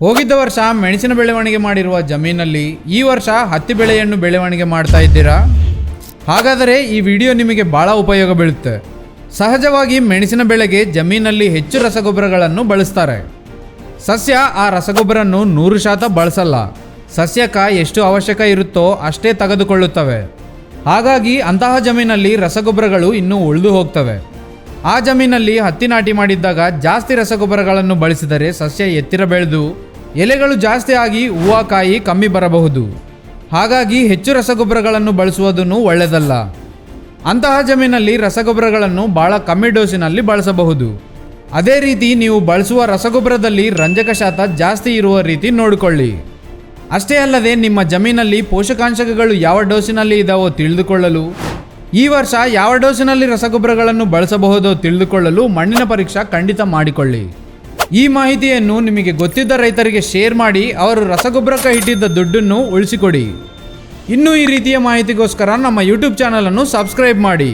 ಹೋಗಿದ್ದ ವರ್ಷ ಮೆಣಸಿನ ಬೆಳವಣಿಗೆ ಮಾಡಿರುವ ಜಮೀನಲ್ಲಿ ಈ ವರ್ಷ ಹತ್ತಿ ಬೆಳೆಯನ್ನು ಬೆಳವಣಿಗೆ ಮಾಡ್ತಾ ಇದ್ದೀರಾ? ಹಾಗಾದರೆ ಈ ವಿಡಿಯೋ ನಿಮಗೆ ಭಾಳ ಉಪಯೋಗ ಬೀಳುತ್ತೆ. ಸಹಜವಾಗಿ ಮೆಣಸಿನ ಬೆಳೆಗೆ ಜಮೀನಲ್ಲಿ ಹೆಚ್ಚು ರಸಗೊಬ್ಬರಗಳನ್ನು ಬಳಸ್ತಾರೆ. ಸಸ್ಯ ಆ ರಸಗೊಬ್ಬರನ್ನು ನೂರು ಶಾತ ಬಳಸಲ್ಲ. ಸಸ್ಯಕ ಎಷ್ಟು ಅವಶ್ಯಕ ಇರುತ್ತೋ ಅಷ್ಟೇ ತೆಗೆದುಕೊಳ್ಳುತ್ತವೆ. ಹಾಗಾಗಿ ಅಂತಹ ಜಮೀನಲ್ಲಿ ರಸಗೊಬ್ಬರಗಳು ಇನ್ನೂ ಉಳಿದು ಹೋಗ್ತವೆ. ಆ ಜಮೀನಲ್ಲಿ ಹತ್ತಿ ನಾಟಿ ಮಾಡಿದ್ದಾಗ ಜಾಸ್ತಿ ರಸಗೊಬ್ಬರಗಳನ್ನು ಬಳಸಿದರೆ ಸಸ್ಯ ಎತ್ತಿರ ಬೆಳೆದು ಎಲೆಗಳು ಜಾಸ್ತಿ ಆಗಿ ಹೂವಾಕಾಯಿ ಕಮ್ಮಿ ಬರಬಹುದು. ಹಾಗಾಗಿ ಹೆಚ್ಚು ರಸಗೊಬ್ಬರಗಳನ್ನು ಬಳಸುವುದನ್ನು ಒಳ್ಳೆಯದಲ್ಲ. ಅಂತಹ ಜಮೀನಲ್ಲಿ ರಸಗೊಬ್ಬರಗಳನ್ನು ಬಹಳ ಕಮ್ಮಿ ಡೋಸಿನಲ್ಲಿ ಬಳಸಬಹುದು. ಅದೇ ರೀತಿ ನೀವು ಬಳಸುವ ರಸಗೊಬ್ಬರದಲ್ಲಿ ರಂಜಕ ಶಾತ ಜಾಸ್ತಿ ಇರುವ ರೀತಿ ನೋಡಿಕೊಳ್ಳಿ. ಅಷ್ಟೇ ಅಲ್ಲದೆ ನಿಮ್ಮ ಜಮೀನಲ್ಲಿ ಪೋಷಕಾಂಶಗಳು ಯಾವ ಡೋಸಿನಲ್ಲಿ ಇದಾವೋ ತಿಳಿದುಕೊಳ್ಳಲು, ಈ ವರ್ಷ ಯಾವ ಡೋಸಿನಲ್ಲಿ ರಸಗೊಬ್ಬರಗಳನ್ನು ಬಳಸಬಹುದೋ ತಿಳಿದುಕೊಳ್ಳಲು ಮಣ್ಣಿನ ಪರೀಕ್ಷಾ ಖಂಡಿತ ಮಾಡಿಕೊಳ್ಳಿ. ಈ ಮಾಹಿತಿಯನ್ನು ನಿಮಗೆ ಗೊತ್ತಿದ್ದ ರೈತರಿಗೆ ಶೇರ್ ಮಾಡಿ ಅವರು ರಸಗೊಬ್ಬರಕ್ಕೆ ಇಟ್ಟಿದ್ದ ದುಡ್ಡನ್ನು ಉಳಿಸಿಕೊಡಿ. ಇನ್ನೂ ಈ ರೀತಿಯ ಮಾಹಿತಿಗೋಸ್ಕರ ನಮ್ಮ ಯೂಟ್ಯೂಬ್ ಚಾನಲನ್ನು ಸಬ್ಸ್ಕ್ರೈಬ್ ಮಾಡಿ.